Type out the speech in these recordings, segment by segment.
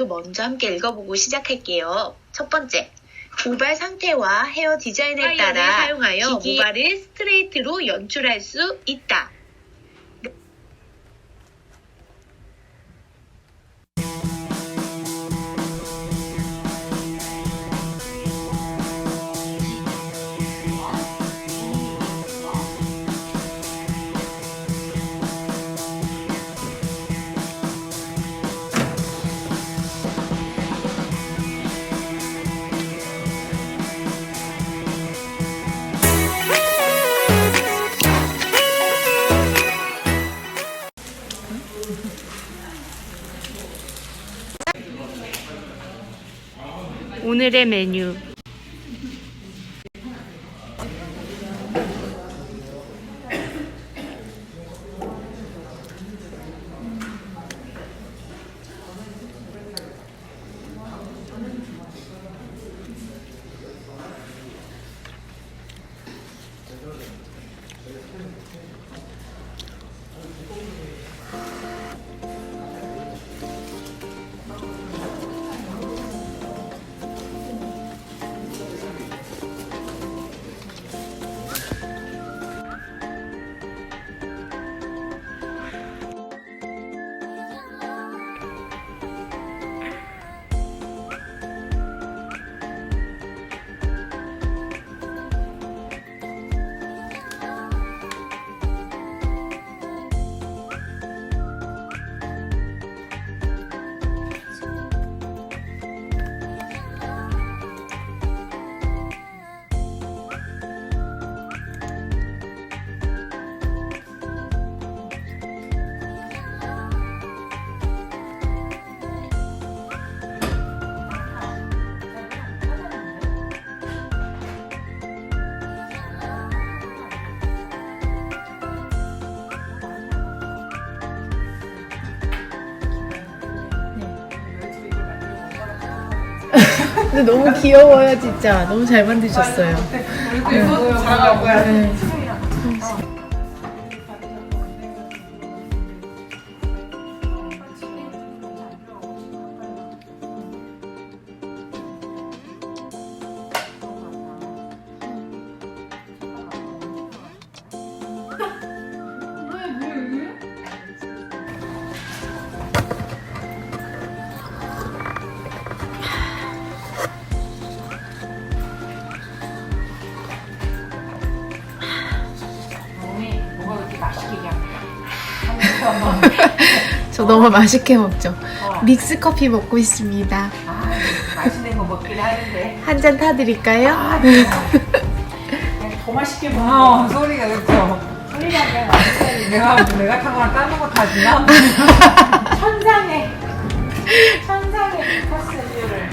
발표 먼저 함께 읽어보고 시작할게요. 첫 번째. 모발 상태와 헤어 디자인에 파이어를 따라 사용하여 기기- 모발을 스트레이트로 연출할 수 있다. 오늘의 메뉴. 근데 너무 귀여워요, 진짜. 너무 잘 만드셨어요. 네. 너무 맛있게 먹죠. 믹스 커피 먹고 있습니다. 맛있는 거 먹긴 하는데. 한 잔 타드릴까요? 더 맛있게 먹어. 소리가 그렇죠. 소리가 그냥 맛있어 내가 내가 타거나 다른 거 타지나? 천상의 천상의 코스 메뉴를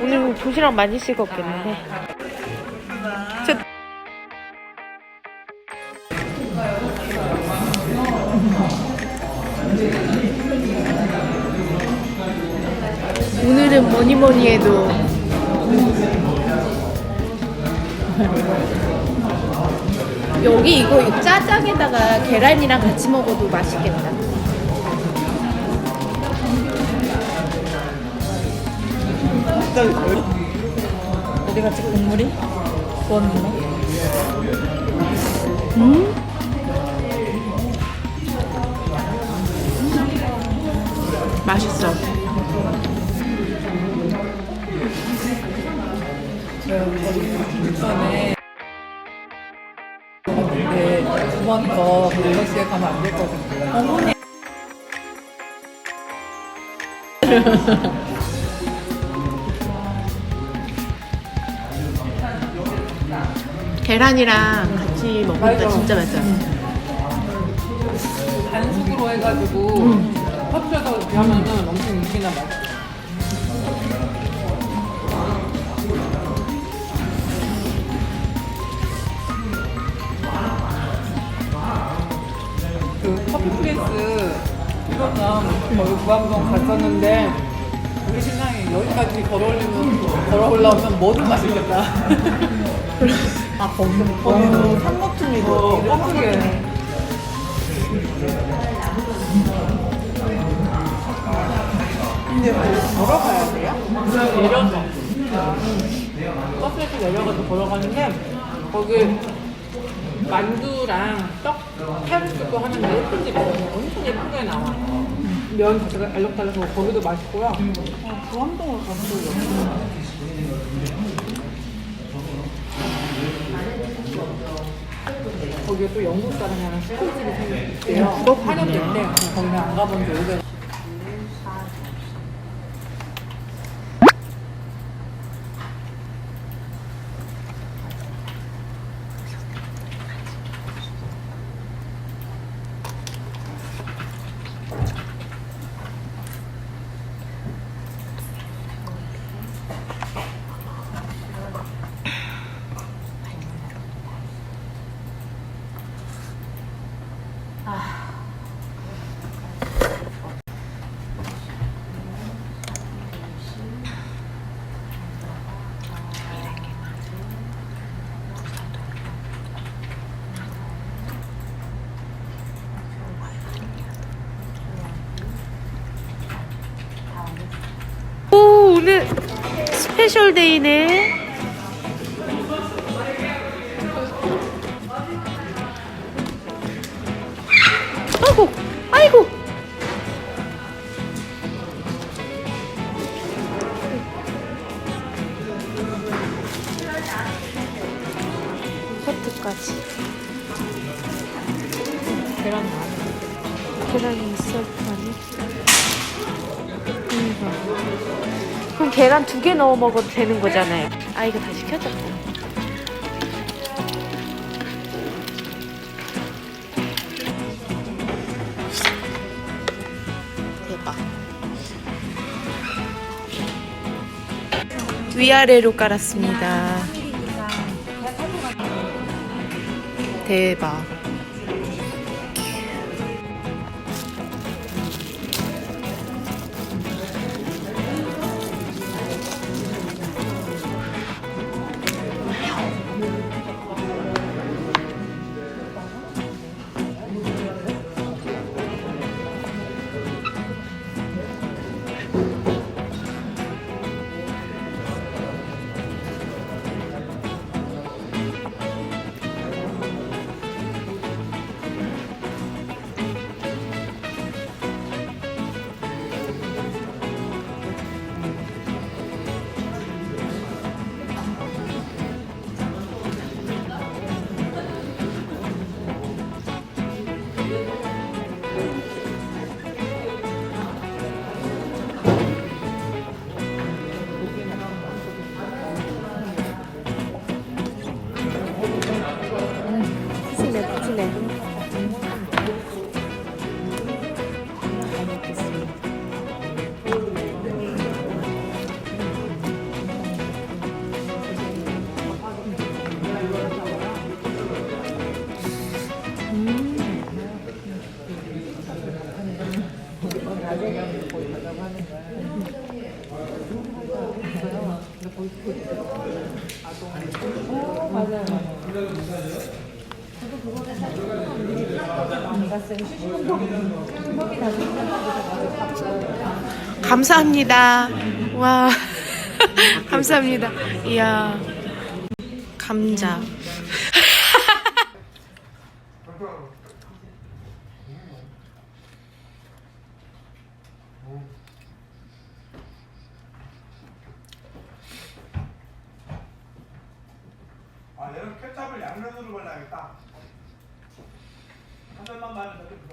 오늘 도시락 많이 같겠는데. 오늘은 뭐니 뭐니 해도 여기 이거 짜장에다가 계란이랑 같이 먹어도 맛있겠다. 어디 갔지 국물이? 구웠는데? 맛있어. 전에 근데 두번더 밸런스에 가면 안될것 같아요. 어머니. 계란이랑 같이 먹으니까. 진짜 맛있어. 반숙으로 해가지고 합쳐서 이렇게 하면은 엄청 인기나 맛있어. 그 커피 프레스 이거는 거기 구암동 갔었는데 우리 신랑이 여기까지 걸어올리면 걸어 올라오면 뭐든 맛있겠다. 아 거기 거기는 산모퉁이고 어, 뻐꾸게. 근데 뭐 걸어가야 돼요? 내려서. 버스에서 내려가서 걸어가는데 거기 만두랑 떡 해를 고 하는 데 예쁜 집이거든요. 엄청 예쁘게 나와. 면 자체가 알록달록하고 거기도 맛있고요. 어, 구암동을 가본 적이 없어요. 거기에 또 영국 사람이 하는 술집이 생겼대요. 한엽 때 거기는 안 가본 지 오래. 오, 오늘 스페셜 데이네. 아이고, 아이고. 커트까지. 계란 많이. 계란이 있을 거 아니야? 그러니까. 그럼 계란 두 개 넣어 먹어도 되는 거잖아요. 아 이거 다시 켜졌다. 대박. 위아래로 깔았습니다. 대박. 감사합니다. 와, 감사합니다. 이야, 감자. 한눈으로 발라야겠다. 한 잔만 마면 너도